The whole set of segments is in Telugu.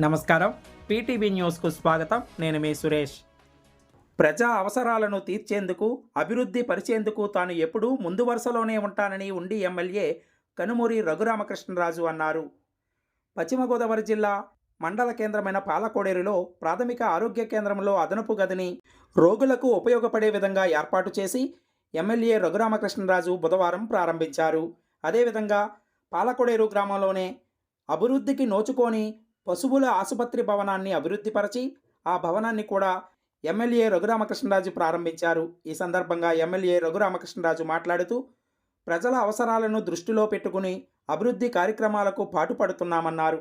నమస్కారం. పీటీవీ న్యూస్కు స్వాగతం. నేను మీ సురేష్. ప్రజా అవసరాలను తీర్చేందుకు అభివృద్ధి పరిచేందుకు తాను ఎప్పుడూ ముందు వరుసలోనే ఉంటానని ఉండి ఎమ్మెల్యే కనుమూరి రఘురామకృష్ణరాజు అన్నారు. పశ్చిమ గోదావరి జిల్లా మండల కేంద్రమైన పాలకోడేరులో ప్రాథమిక ఆరోగ్య కేంద్రంలో అదనపు గదిని రోగులకు ఉపయోగపడే విధంగా ఏర్పాటు చేసి ఎమ్మెల్యే రఘురామకృష్ణరాజు బుధవారం ప్రారంభించారు. అదేవిధంగా పాలకోడేరు గ్రామంలోనే అభివృద్ధికి నోచుకొని పశువుల ఆసుపత్రి భవనాన్ని అభివృద్ధిపరచి ఆ భవనాన్ని కూడా ఎమ్మెల్యే రఘురామకృష్ణరాజు ప్రారంభించారు. ఈ సందర్భంగా ఎమ్మెల్యే రఘురామకృష్ణరాజు మాట్లాడుతూ ప్రజల అవసరాలను దృష్టిలో పెట్టుకుని అభివృద్ధి కార్యక్రమాలకు పాటుపడుతున్నామన్నారు.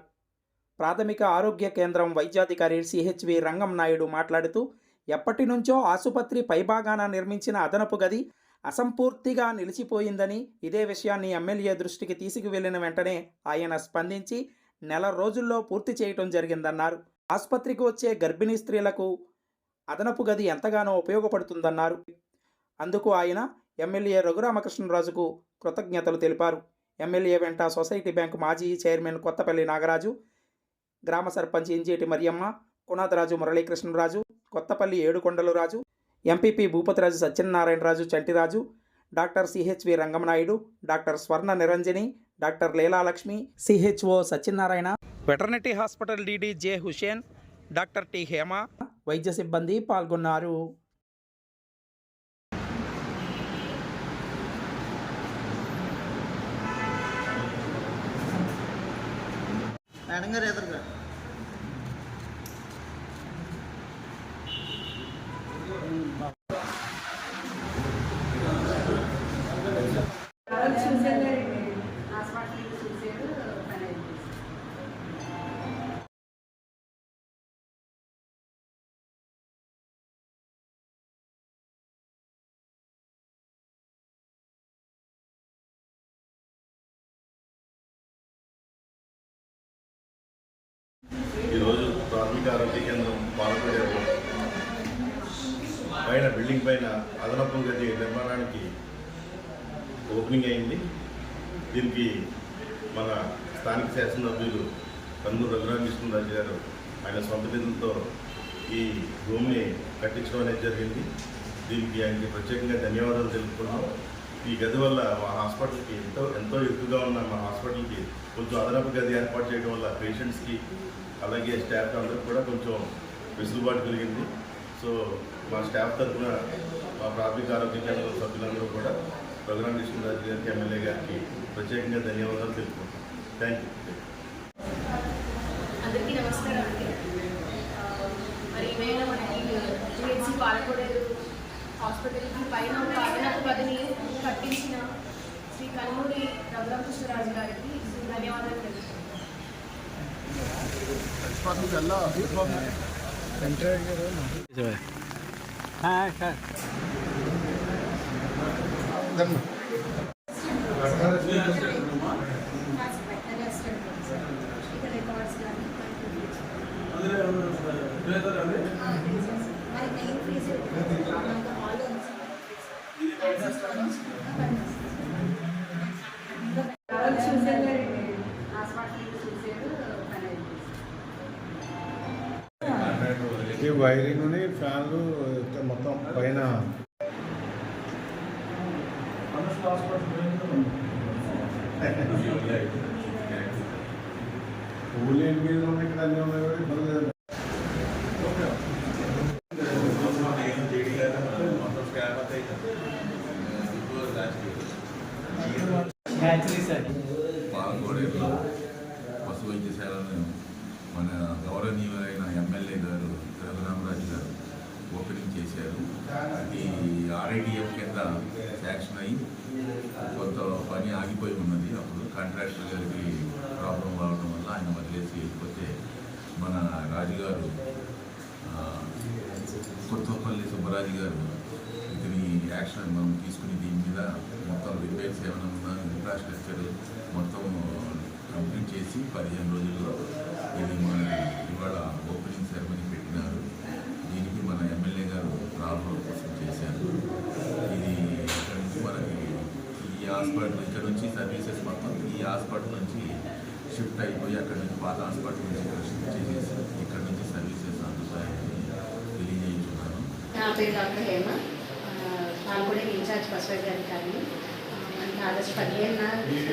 ప్రాథమిక ఆరోగ్య కేంద్రం వైద్యాధికారి సిహెచ్వి రంగం నాయుడు మాట్లాడుతూ ఎప్పటి నుంచో ఆసుపత్రి పైభాగాన నిర్మించిన అదనపు గది అసంపూర్తిగా నిలిచిపోయిందని ఇదే విషయాన్ని ఎమ్మెల్యే దృష్టికి తీసుకువెళ్ళిన వెంటనే ఆయన స్పందించి నెల రోజుల్లో పూర్తి చేయటం జరిగిందన్నారు. ఆసుపత్రికి వచ్చే గర్భిణీ స్త్రీలకు అదనపు గది ఎంతగానో ఉపయోగపడుతుందన్నారు. అందుకు ఆయన ఎమ్మెల్యే రఘురామకృష్ణరాజుకు కృతజ్ఞతలు తెలిపారు. ఎమ్మెల్యే వెంట సొసైటీ బ్యాంకు మాజీ చైర్మన్ కొత్తపల్లి నాగరాజు గ్రామ sarpanch Injeti Mariyamma Kunatharaju Muralikrishnaraju Kothapalli Yedukondalu Raju MPP Bhupathiraju Satyanarayanaraju Chantiraju doctor CHV Rangamanaidu doctor Swarna Niranjani doctor Leelalakshmi CHO Satyanarayana veterinary hospital DD J Hussain doctor T Hema. వైద్య సిబ్బంది పాల్గొన్నారు. మేడం గారు ఎదురుగా. ఈరోజు ప్రాథమిక ఆరోగ్య కేంద్రం పాల్గొనేరు పైన బిల్డింగ్ పైన అదనపు గది నిర్మాణానికి ఓపెనింగ్ అయింది. దీనికి మన స్థానిక శాసనసభ్యులు కన్నూరు రఘురామకృష్ణరాజు గారు ఆయన సొంత నిధులతో ఈ భూమిని కట్టించడం అనేది జరిగింది. దీనికి ఆయనకి ప్రత్యేకంగా ధన్యవాదాలు తెలుపుకున్నాం ఈ గది వల్ల మా హాస్పిటల్కి ఎంతో ఎంతో ఎక్కువగా ఉన్న మా హాస్పిటల్కి కొంచెం అదనపు గది ఏర్పాటు చేయడం వల్ల పేషెంట్స్కి అలాగే స్టాఫ్ అందరికి కూడా కొంచెం వెసులుబాటు కలిగింది. సో మా స్టాఫ్ తరఫున మా ప్రాథమిక ఆరోగ్య కేంద్రం సభ్యులందరూ కూడా రఘురామ కృష్ణరాజు గారికి ఎమ్మెల్యే గారికి ప్రత్యేకంగా ధన్యవాదాలు తెలుపుకుంటాం థ్యాంక్ యూ అందరికీ నమస్కారం అండి. మరి మనకి జిహెచ్సి పాలకొడేరు హాస్పిటల్కి పైన ఒక అదనపు గదిని కట్టించిన శ్రీ కనుమూరి రఘురామకృష్ణరాజు గారికి ధన్యవాదాలు తెలుపుతున్నాను ఈ వైరింగ్ ఫ్యాన్లు మొత్తం పైన. పూలు ఏంటి మీద ఉన్నాయి ఇక్కడ అన్నీ ఉన్నాయి కూడా ఇబ్బంది లేదు. పాల్గొడేరులో పశు వైద్యశాలను మన గౌరవనీయులైన ఎమ్మెల్యే గారు రఘురామరాజు గారు ఓపెనింగ్ చేశారు. ఈ ఆర్ఐడిఎఫ్ కింద శాంక్షన్ అయ్యి కొంత పని ఆగిపోయి ఉన్నది. అప్పుడు కాంట్రాక్టర్ గారికి ప్రాబ్లం రావడం వల్ల ఆయన వదిలేసి వెళ్ళిపోతే మన రాజుగారు కొత్తపల్లి సుబ్బరాజు గారు యాక్షన్ మనం తీసుకుని దీని మీద మొత్తం రిపేర్స్ ఏమైనా ఉన్నా ఇన్ఫ్రాస్ట్రక్చర్ మొత్తం కంప్లీట్ చేసి పదిహేను రోజుల్లో ఇది మన ఇవాళ ఓపెనింగ్ సెరమనీ పెట్టినారు. దీనికి మన ఎమ్మెల్యే గారు ప్రాబ్లం కోసం చేశారు. ఇది ఇక్కడ నుంచి మనకి ఈ హాస్పిటల్ ఇక్కడ నుంచి సర్వీసెస్ మొత్తం ఈ హాస్పిటల్ నుంచి షిఫ్ట్ అయిపోయి అక్కడ నుంచి పాత హాస్పిటల్ నుంచి ఇక్కడ షిఫ్ట్ చేసేసి ఇక్కడ నుంచి సర్వీసెస్ అందుతాయని తెలియజేయించున్నాను నా పేరు డాక్టర్ హేమ పాల్గొడే ఇన్ఛార్జ్ పశువైద్య కానీ మనకి ఆగస్టు పదిహేనున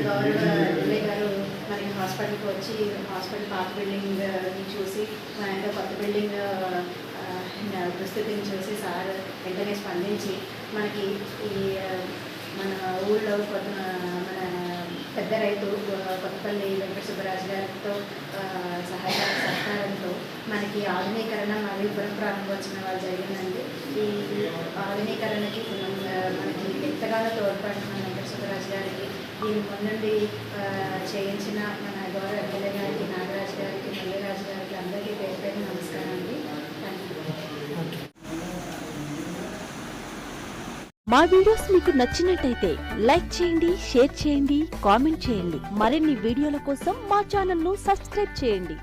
గౌరవ ఎమ్మెల్యే గారు మరి హాస్పిటల్కి వచ్చి హాస్పిటల్ పాత బిల్డింగ్ చూసి మన కొత్త బిల్డింగ్ దుస్థితిని చూసి సార్ వెంటనే స్పందించి మనకి ఈ మన ఊళ్ళో కొత్త మన పెద్ద రైతు కొత్తపల్లి వెంకట సుబ్బరాజు గారితో సహాయ మనకి ఆధునీకరణ మరియు పునఃప్రారంభోత్సవం జరిగిందండి. ఈ ఆధునీకరణకి మనకి ఎంతగానో తోడ్పడుతున్న వెంకట సుబ్బరాజు గారికి దీని ముందుండి చేయించిన మన గౌరవ ఎమ్మెల్యే గారికి నాగరాజు గారికి మల్లిరాజు గారికి అందరికీ పేరు పేరు నమస్కారం అండి. మా వీడియోస్ మీకు నచ్చినట్టయితే లైక్ చేయండి షేర్ చేయండి కామెంట్ చేయండి. మరిన్ని వీడియోల కోసం మా ఛానల్ను సబ్స్క్రైబ్ చేయండి.